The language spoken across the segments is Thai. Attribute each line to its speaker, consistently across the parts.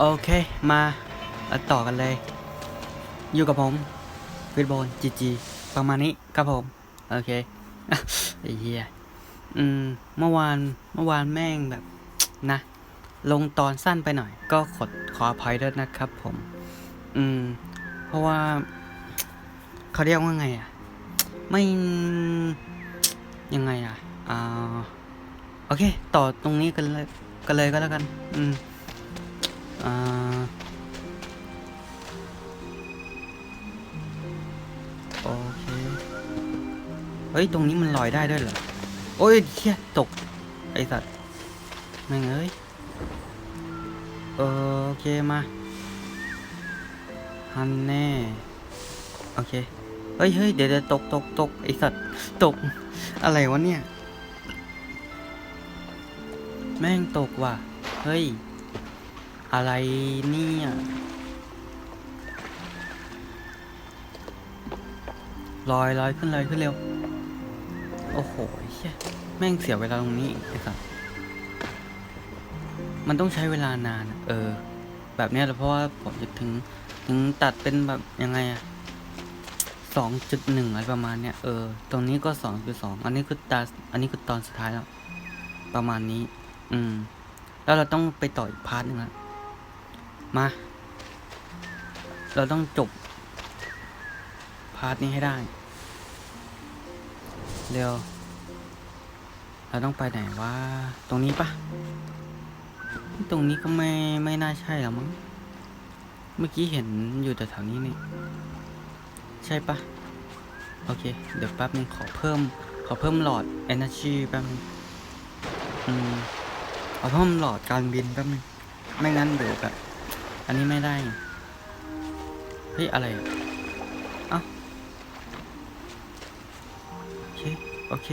Speaker 1: โอเค มาต่อกันเลย อยู่กับผมฟิตบอลจีจีประมาณนี้ครับผม โอเคไอ้เหี้ยอืม เมื่อวาน เมื่อวานแม่งแบบ นะ ลงตอนสั้นไปหน่อย ก็ขอขออภัยด้วยนะครับผม อืม เพราะว่า เขาเรียกว่าไงอะ ไม่ ยังไงอะ อ่า โอเค ต่อตรงนี้กันเลย กันเลยก็แล้วกัน อืม อ่าโอเค เฮ้ย ตรงนี้มันลอยได้ด้วยเหรอ โอ้ยเชี่ยตก ไอสัตว์แม่งเอ้ยโอเคมาฮันแน่ โอเค เฮ้ยเฮ้ยเดี๋ยวเดี๋ยวตกตกตกไอสัตว์ ตก อะไรวะเนี่ย แม่งตกว่ะ เฮ้ย อะไรเนี่ย ลอยลอยขึ้นลอยขึ้นเร็ว โอ้โหเชี่ยแม่งเสียเวลาตรงนี้อีกไอ้สัสมันต้องใช้เวลานานเออ แบบเนี้ยแหละเพราะว่าผมจะถึงถึงตัดเป็นแบบยังไงอะสองจุดหนึ่งอะไรประมาณเนี้ยเออ ตรงนี้ก็สองจุดสองอันนี้คือตาอันนี้คือตอนสุดท้ายแล้ว ประมาณนี้ อืม แล้วเราต้องไปต่ออีกพาร์ทหนึ่งละ มา เราต้องจบ พาร์ทนี้ให้ได้ เร็ว เราต้องไปไหนวะ ตรงนี้ปะตรงนี้ก็ไม่ ไม่น่าใช่หรอมั้ง เมื่อกี้เห็นอยู่แต่แถวนี้นี่ ใช่ปะโอเค เดี๋ยวแป๊บนึงขอเพิ่ม ขอเพิ่มหลอด energy แป๊บนึงอืมขอเพิ่มหลอดการบินแป๊บนึงไม่งั้นเดี๋ยวแบบ อันนี้ไม่ได้เฮ้ยอะไรอะเอ้าโอเคโอเค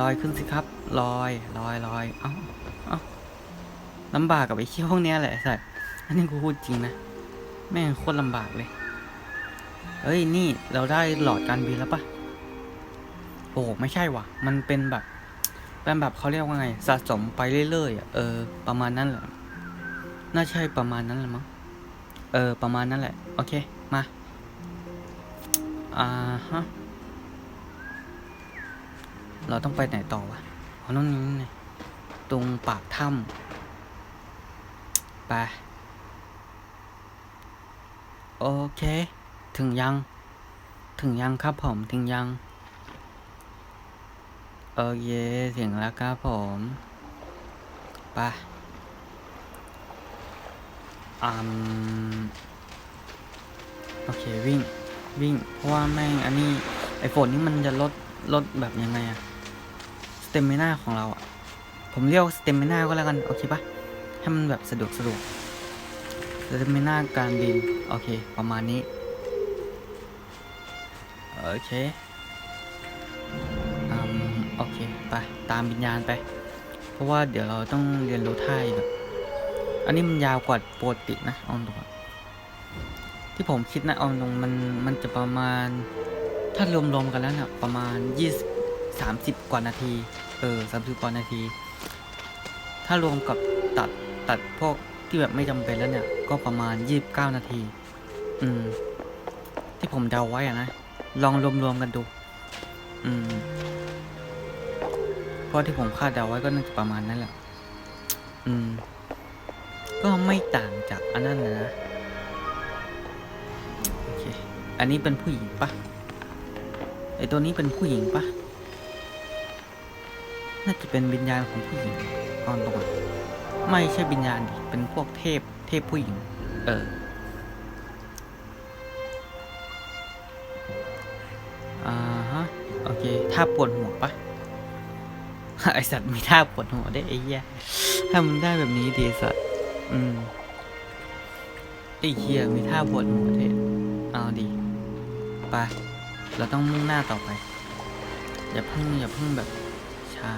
Speaker 1: ลอยขึ้นสิครับลอยลอยลอยเอ้าเอ้าลำบากกับไอ้เชี่ยพวกเนี้ยแหละใส่อันนี้กูพูดจริงนะแม่งโคตรลำบากเลยเฮ้ยนี่เราได้หลอดการบินแล้วปะโอ้ไม่ใช่วะมันเป็นแบบเป็นแบบเขาเรียกว่าไงสะสมไปเรื่อยๆอะเออประมาณนั้นแหละ น่าใช่ประมาณนั้นแหละมั้ง เออ ประมาณนั้นแหละ โอเค มา อ่าฮะ เราต้องไปไหนต่อวะอ๋อนู่นนี่ตรงปากถ้ำไป โอเค ถึงยัง ถึงยังครับผม ถึงยัง โอเค ถึงแล้วครับผม ไป อืมโอเควิ่งวิ่ง เพราะว่าแม่งอันนี้ไอโฟนนี่มันจะลดลดแบบยังไงอะสเตมินาของเราอะผมเรียกสเตมินาก็แล้วกัน โอเคปะให้มันแบบสะดวกสะดวกสเตมินาการบิน โอเค ประมาณนี้ โอเคอืมโอเค ไป ตามวิญญาณไป เพราะว่าเดี๋ยวเราต้องเรียนรู้ท่าอีกอะ อันนี้มันยาวกว่าปกตินะเอาตรงที่ผมคิดนะเอาตรงมันมันจะประมาณ ถ้ารวมๆกันแล้วเนี่ยประมาณยี่สสามสิบกว่านาทีเออสามสิบกว่านาที ถ้ารวมกับตัดตัดพวกที่แบบไม่จำเป็นแล้วเนี่ย ก็ประมาณยี่บเก้านาที อืม ที่ผมเดาไว้อะนะลองรวมๆกันดู อืมเพราะที่ผมคาดเดาไว้ก็น่าจะประมาณนั้นแหละ อืม ก็ไม่ต่างจากอันนั้นนะ โอเค อันนี้เป็นผู้หญิงปะไอตัวนี้เป็นผู้หญิงปะน่าจะเป็นวิญญาณของผู้หญิงตอนตรงอะไม่ใช่วิญญาณดิ เป็นพวกเทพ เทพผู้หญิง เอออ่าฮะ โอเคท่าปวดหัวปะไอสัตว์มีท่าปวดหัวได้ไอ้เหี้ยถ้ามันได้แบบนี้ดีสัตว์ อืมไอ้เหี้ยมีท่าปวดหัวด้วยเอาดีไปเราต้องมุ่งหน้าต่อไป อย่าเพิ่งอย่าเพิ่งแบบช้า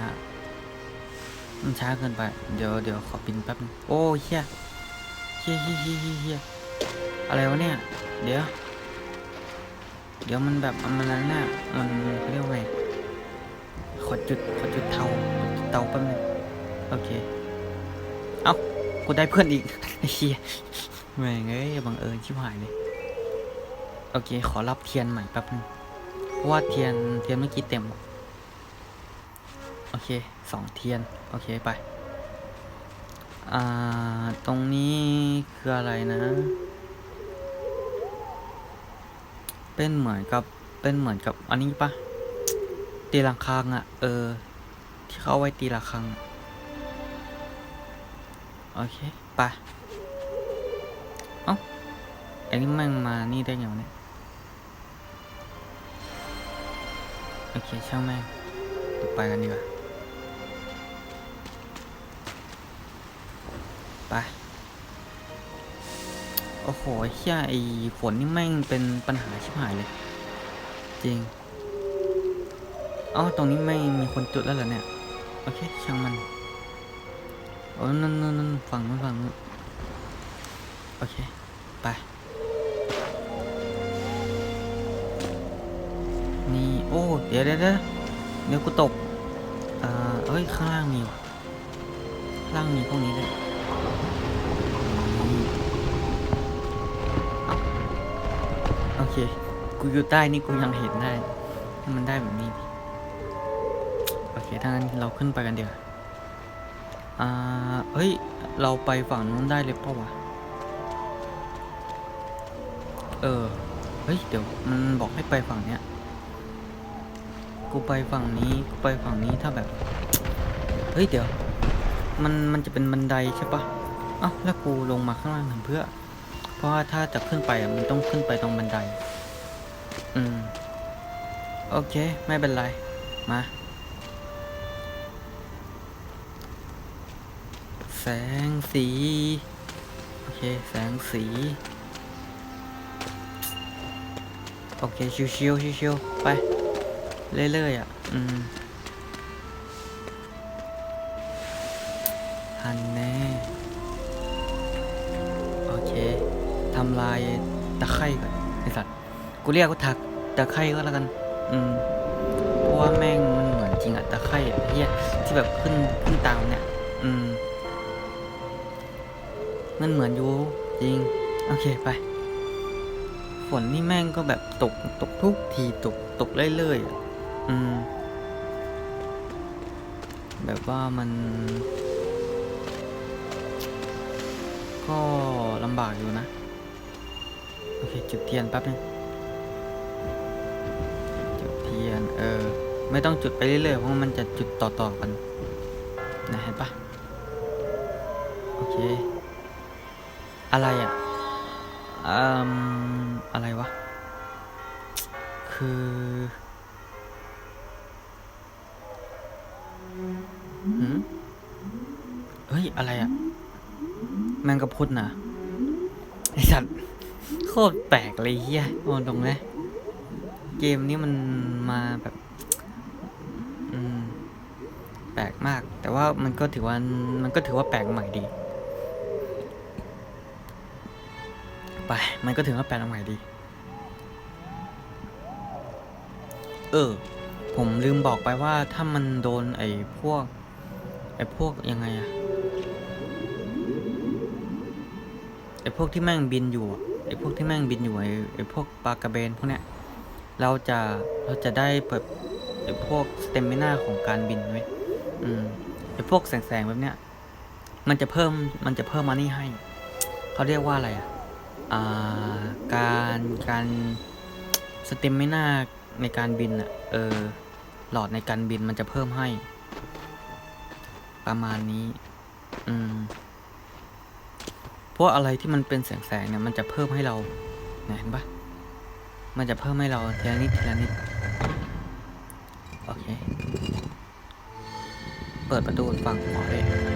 Speaker 1: มันช้าเกินไป เดี๋ยวเดี๋ยวขอปินแป๊บนึงโอ้เฮียเฮียเฮียเฮียเฮียอะไรวะเนี่ย เดี๋ยว เดี๋ยวมันแบบมันนั้นน่ะมันเขาเรียกว่าไงขอจุดขอจุดเตาขอจุดเตาแป๊บนึงโอเค เอ้า กูได้เพื่อนอีกไอ้เหี้ยแม่งเอ้ยบังเอิญชิบหายเลย โอเค ขอรับเทียนใหม่แป๊บนึงเพราะว่าเทียนเทียนเมื่อกี้เต็ม โอเคสองเทียน โอเคไป อ่า ตรงนี้คืออะไรนะ เป็นเหมือนกับ เป็นเหมือนกับอันนี้ปะตีระฆังอะเออ ที่เขาเอาไว้ตีระฆังอะ โอเคไปเอ้าไอ้นี่แม่งมานี่ได้ไงวะเนี่ยโอเคช่างแม่งไปกันดีกว่าไปโอ้โหเหี้ยไอ้ฝนนี่แม่งเป็นปัญหาชิบหายเลย จริงอ๋อตรงนี้ไม่มีคนจุดแล้วเหรอเนี่ย โอเค ช่างมัน อ้นั่นนั่นนั่นฝั่งนู้นฝั่งนู้นโอเค ไป นี่ โอ้ เดี๋ยวเดี๋ยวเดี๋ยวเดี๋ยวกูตก อ่าเอ้ย ข้างล่างมีว่ะข้างล่างมีพวกนี้ด้วยโอเค กูอยู่ใต้นี่กูยังเห็นได้ให้มันได้แบบนี้ โอเคถ้างั้นเราขึ้นไปกันเดี๋ยว อ่าเฮ้ย เราไปฝั่งนู้นได้เลยเปล่าวะ เออ เฮ้ย เดี๋ยว มันบอกให้ไปฝั่งเนี้ย กูไปฝั่งนี้ กูไปฝั่งนี้ถ้าแบบ เฮ้ย เดี๋ยว มัน มันจะเป็นบันไดใช่ปะอ้าแล้วกูลงมาข้างล่างทำเพื่อ เพราะว่าถ้าจะขึ้นไปอะมันต้องขึ้นไปตรงบันได อืม โอเค ไม่เป็นไร มา แสงสี โอเค แสงสี โอเค ชิวๆชิวๆไป เรื่อยๆอะ อืมฮันแน่ โอเคทำลายตะไคร่ก่อนไอสัตว์ กูเรียกว่าถักตะไคร่ก็แล้วกัน อืมเพราะว่าแม่งมันเหมือนจริงอะตะไคร่อะเฮียที่แบบขึ้นขึ้นตามเนี่ย อืม มันเหมือนอยู่จริง โอเคไป ฝนนี่แม่งก็แบบตกตกทุกทีตกตกเรื่อยๆอืม แบบว่ามัน ก็ลำบากอยู่นะ โอเค จุดเทียนแป๊บนึงจุดเทียน เออ ไม่ต้องจุดไปเรื่อยๆ เพราะมันจะจุดต่อๆกันนะเห็นปะโอเค อะไรอะอืมอะไรวะ คือหืมเฮ้ย อะไรอะ แมงกะพรุนน่ะไอสัตว์โคตรแปลกเลยเฮียมองตรงนะเกมนี้มันมาแบบ อืม แปลกมาก แต่ว่ามันก็ถือว่า มันก็ถือว่าแปลกใหม่ดี ไป มันก็ถือว่าแปลกใหม่ดี เออ ผมลืมบอกไปว่าถ้ามันโดนไอ้พวก ไอ้พวกยังไงอะไอ้พวกที่แม่งบินอยู่ไอ้พวกที่แม่งบินอยู่ไอ้ไอ้พวกปลากระเบนพวกเนี้ยเราจะเราจะได้แบบไอ้พวกสเตมิน่าของการบินไว้ยอืมไอ้พวกแสงๆแบบเนี้ย มันจะเพิ่มมันจะเพิ่มมานี่ให้ เขาเรียกว่าอะไรอะ การการสเต็มินาในการบินอะเออหลอดในการบินมันจะเพิ่มให้ ประมาณนี้ อืมพราะอะไรที่มันเป็นแสงๆเนี่ยมันจะเพิ่มให้เราเนี่ยเห็นปะมันจะเพิ่มให้เราทีละนิดทีละนิดโอเค เปิดประตูฝั่งขวาเลย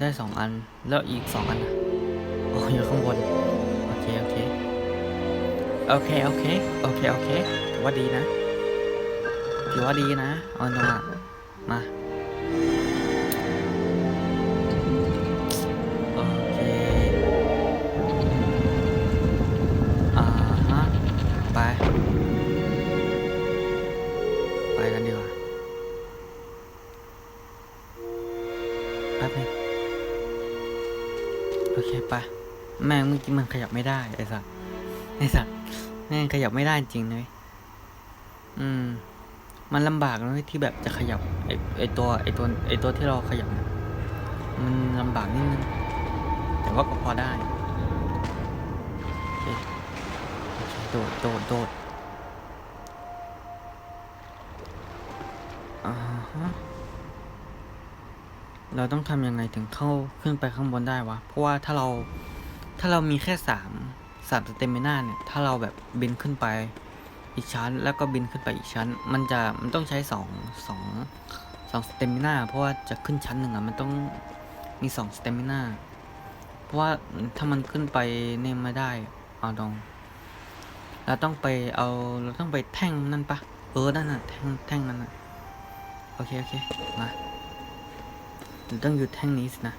Speaker 1: ได้สองอัน แล้วอีกสองอันอ๋ออยู่ข้างบน โอเค โอเค โอเค โอเค โอเค โอเคถือว่าดีนะถือว่าดีนะเอาตรงอะมา อกี้มันขยับไม่ได้ไอ้สัสไอ้สัสแม่งขยับไม่ได้จริงเลยอืม มันลำบากเว้ยที่แบบจะขยับไอไอตัวไอตัวไอตัวที่เราขยับมันลำบากนิดนึงแต่ว่าก็พอได้โดดโดดโดดเราต้องทำยังไงถึงเข้าขึ้นไปข้างบนได้วะ เพราะว่าถ้าเรา ถ้าเรามีแค่สามสามสเตมิน่าเนี่ย ถ้าเราแบบบินขึ้นไปอีกชั้น แล้วก็บินขึ้นไปอีกชั้น มันจะมันต้องใช้สองสองสองสเตมิน่าเพราะว่าจะขึ้นชั้นหนึ่งอะมันต้องมีสองสเตมิน่าเพราะว่าถ้ามันขึ้นไปเนี่ยไม่ได้เอาดองเราต้องไปเอาเราต้องไปแท่งนั่นปะเออนั่นน่ะแท่งแท่งนั่นน่ะโอเคโอเคมาเราต้องอยู่แท่งนี้สินะ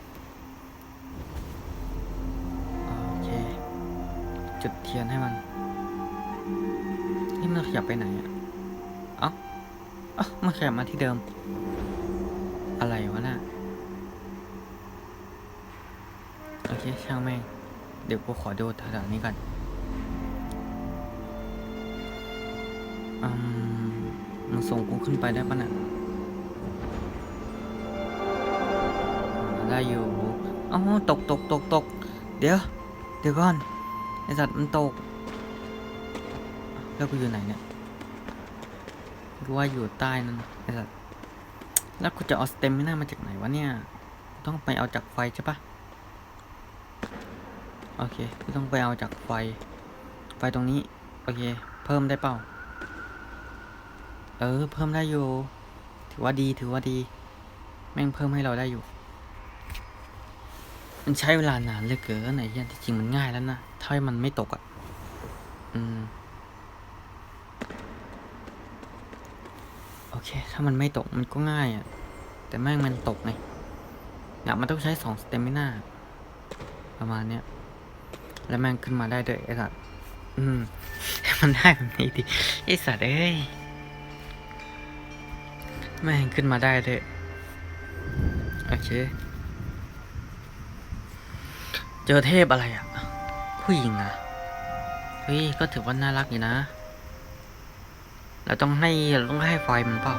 Speaker 1: จุดเทียนให้มัน นี่มันขยับไปไหนอะเอ้าเอ้ามันขยับมาที่เดิม อะไรวะน่ะโอเคช่างแม่ง เดี๋ยวกูขอดูแถวๆนี้ก่อนอืมมึงส่งกูขึ้นไปได้ปะน่ะอ่าได้อยู่อ้าตกตกตกตก เดี๋ยว เดี๋ยวก่อน ไอสัตว์มันตก แล้วกูอยู่ไหนเนี่ยกูว่าอยู่ใต้นั่นไอสัสแล้วกูจะเอาสเต็มไม่น่ามาจากไหนวะเนี่ย ต้องไปเอาจากไฟใช่ปะโอเคกูต้องไปเอาจากไฟ ไฟตรงนี้ โอเค เพิ่มได้เปล่า เออ เพิ่มได้อยู่ ถือว่าดี ถือว่าดี แม่งเพิ่มให้เราได้อยู่ มันใช้เวลานานเหลยเกินไอ้เหี้ยที่จริงมันง่ายแล้วนะ ถ้ามันไม่ตกอะ อืม โอเค ถ้ามันไม่ตกมันก็ง่ายอะ แต่แม่งมันตกไงเนี่ยมันต้องใช้สองสเตมิน่าประมาณเนี้ย แล้วแม่งขึ้นมาได้ด้วยไอ้สัตว์อืมมันได้แบบนี้ดิไอ้สัตว์เอ้ย แม่งขึ้นมาได้ด้วย โอเค เจอเทพอะไรอะผู้หญิงอะเฮ้ยก็ถือว่าน่ารักอยู่นะ เราต้องให้เราต้องให้ไฟมันเปล่า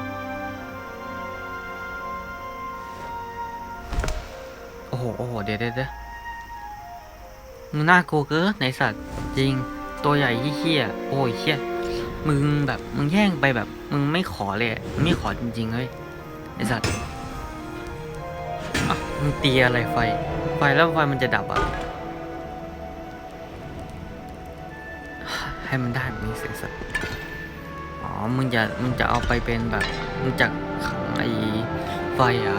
Speaker 1: โอ้โหโอ้โหเดี๋ยวเดี๋ยวเดะมึงน่ากลัวเกินไหนสัตว์จริงตัวใหญ่เหี้ยโอ้ยเหี้ยมึงแบบมึงแย่งไปแบบ มึงไม่ขอเลยมึงไม่ขอจริงๆเลยไอสัตว์อะมึงตีอะไรไฟ ฟแล้วไฟมันจะดับอะ ให้มันได้แบบนี้เสียสัตว์อ๋อ มึงจะมึงจะเอาไปเป็นแบบมึงจะขังไอ้ไฟอะ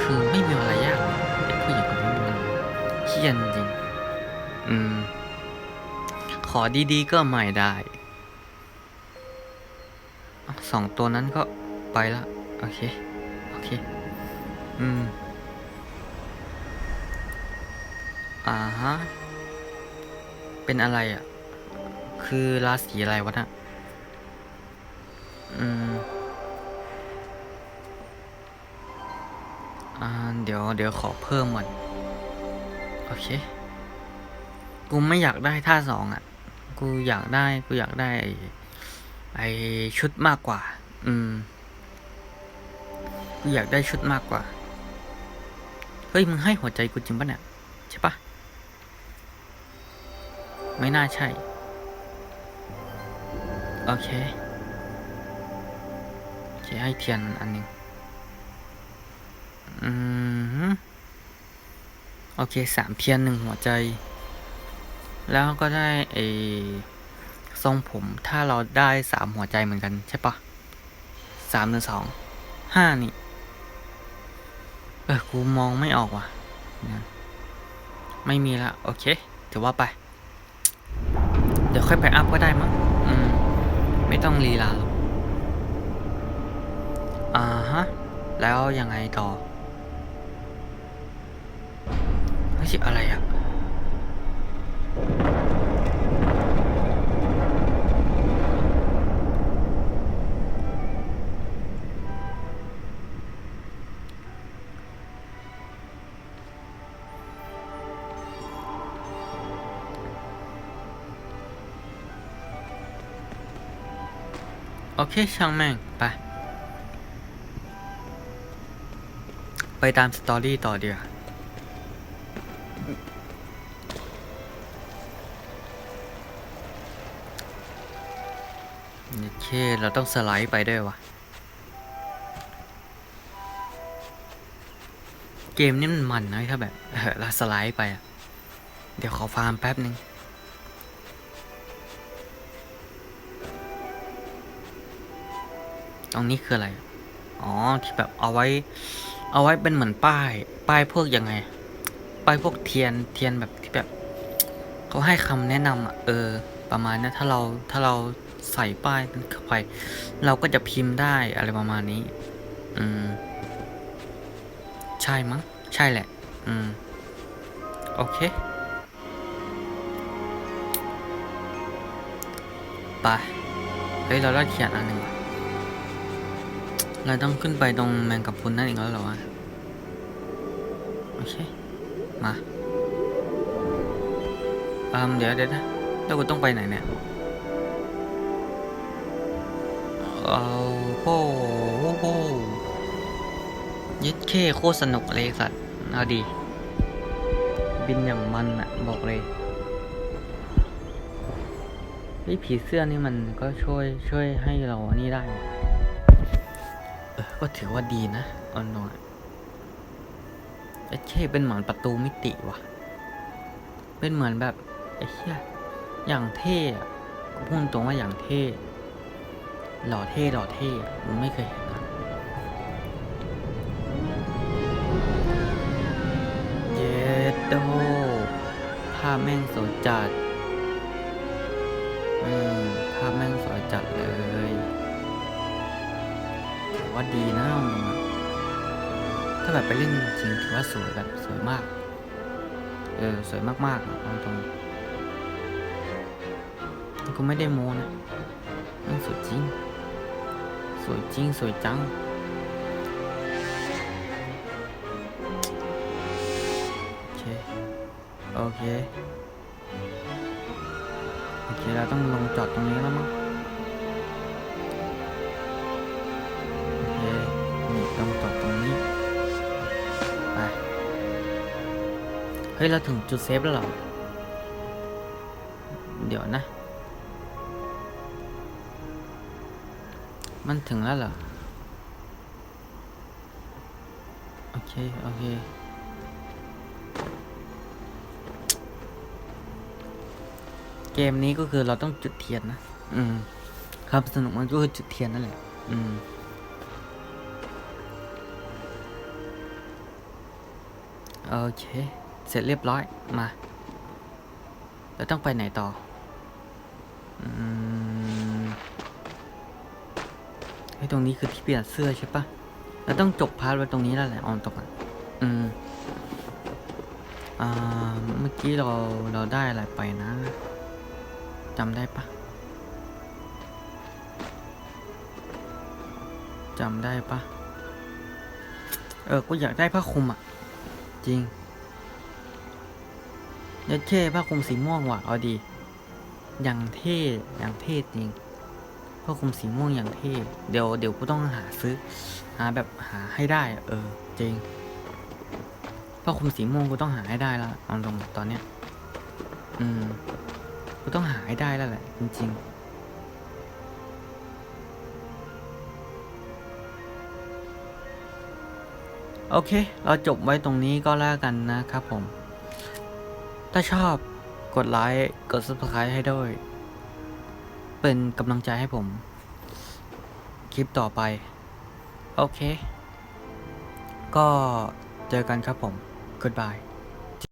Speaker 1: คือไม่มีอะไรยากเลยไอ้ผู้หญิงคนนี้มันเฮี้ยนจริง อืม ขอดีๆก็ไม่ได้ สองตัวนั้นก็ไปละ โอเค โอเค อืม อ่าฮะ เป็นอะไรอะ คือราศีอะไรวะน่ะอืม อ่า เดี๋ยว เดี๋ยวขอเพิ่มก่อน โอเค กูไม่อยากได้ท่าสองอะ กูอยากได้ กูอยากได้ ไอไอชุดมากกว่า อืม กูอยากได้ชุดมากกว่า เฮ้ย มึงให้หัวใจกูจริงปะเนี่ยใช่ปะ ไม่น่าใช่ โอเคโอเคให้เทียนอันหนึ่งอืมโอเคสามเทียนหนึ่งหัวใจ แล้วก็ได้ไอทรงผมถ้าเราได้สามหัวใจเหมือนกันใช่ปะสามหรือสองห้านี่ เออกูมองไม่ออกว่ะ ไม่มีละ โอเค ถือว่าไป ดี๋ยวค่อยไปอัพก็ได้มั้งอืม ไม่ต้องลีลาหรอกอ่าฮะ แล้วยังไงต่อเฮ้ยอะไรอะอ เคช่างแม่ง ไป ไปตามสตอรี่ต่อเดียวโอเค เราต้องสไลด์ไปด้วยวะเกมนี้มันมันนะถ้าแบบ เออเราสไลด์ไปอะเดี๋ยวขอฟาร์มแป๊บนึง ตรงนี้คืออะไร อ๋อ ที่แบบเอาไว้ เอาไว้เป็นเหมือนป้าย ป้ายพวกยังไง ป้ายพวกเทียน เทียนแบบที่แบบเขาให้คำแนะนำอะ เออ ประมาณนั้นถ้าเรา ถ้าเราใส่ป้ายนั้นเข้าไป เราก็จะพิมพ์ได้อะไรประมาณนี้ อืม ใช่มั้ง ใช่แหละ อืม โอเคไปเฮ้ย เราได้เขียนอันหนึ่ง เราต้องขึ้นไปตรงแมงกะพรุนนั่นเองแล้วเหรอวะ โอเค มาอืมเดี๋ยวเดี๋ยวนะแล้วกูต้องไปไหนเนี่ยเอาโหโหยึดเคโคตรสนุกเลยสัตว์เอาดี บินอย่างมันอะบอกเลยไอ้ผีเสื้อนี่มันก็ช่วยช่วยให้เราอันนี้ได้ ก็ถือว่าดีนะออนอยไอ้เคเป็นเหมือนประตูมิติว่ะ เป็นเหมือนแบบไอ้เหี้ยอย่างเท่อะกูพูดตรงว่าอย่างเท่ หล่อเท่หล่อเท่มึงไม่เคยเห็นนะเยดโดภาพแม่งสวยจัด อืมภาพแม่งสวยจัดเลย ว่าดีนะเอาตรงๆอะถ้าแบบไปเล่นจริงถือว่าสวยแบบสวยมาก เออสวยมากๆอะเอาตรงกูไม่ได้โมนะมันสวยจริง สวยจริงสวยจังโอเคโอเคโอเคเราต้องลงจอดตรงนี้แล้วมั้ง ฮ้ย เราถึงจุดเซฟแล้วเหรอ เดี๋ยวนะ มันถึงแล้วเหรอ โอเค โอเคเกมนี้ก็คือเราต้องจุดเทียนนะ อืม ครับสนุกมันก็คือจุดเทียนนั่นแหละ อืม โอเค เสร็จเรียบร้อยมาแล้วต้องไปไหนต่ออืมไอ้ตรงนี้คือที่เปลี่ยนเสื้อใช่ปะเราต้องจบพาร์ทไว้ตรงนี้แล้วแหละออนตกอะอืมอ่าเมื่อกี้เราเราได้อะไรไปนะจำได้ปะจำได้ปะเออ กูอยากได้ผ้าคลุมอะ จริง เยัดเช่ผ้าคลุมสีม่วงว่ะเอาดีอย่างเท่อย่างเท่จริงผ้าคลุมสีม่วงอย่างเท่เดี๋ยวเดี๋ยวกูต้องหาซื้อ หาแบบหาให้ได้ เออ จริงผ้าคลุมสีม่วงกูต้องหาให้ได้ล้วเอาตรงตอนเนี้ย อืมกูต้องหาให้ได้แล้วแหละ จริง ๆโอเค เราจบไว้ตรงนี้ก็แล้วกันนะครับผม ถ้าชอบกดไลค์กด subscribe ให้ด้วย เป็นกำลังใจให้ผม คลิปต่อไป โอเค ก็เจอกันครับผม goodbye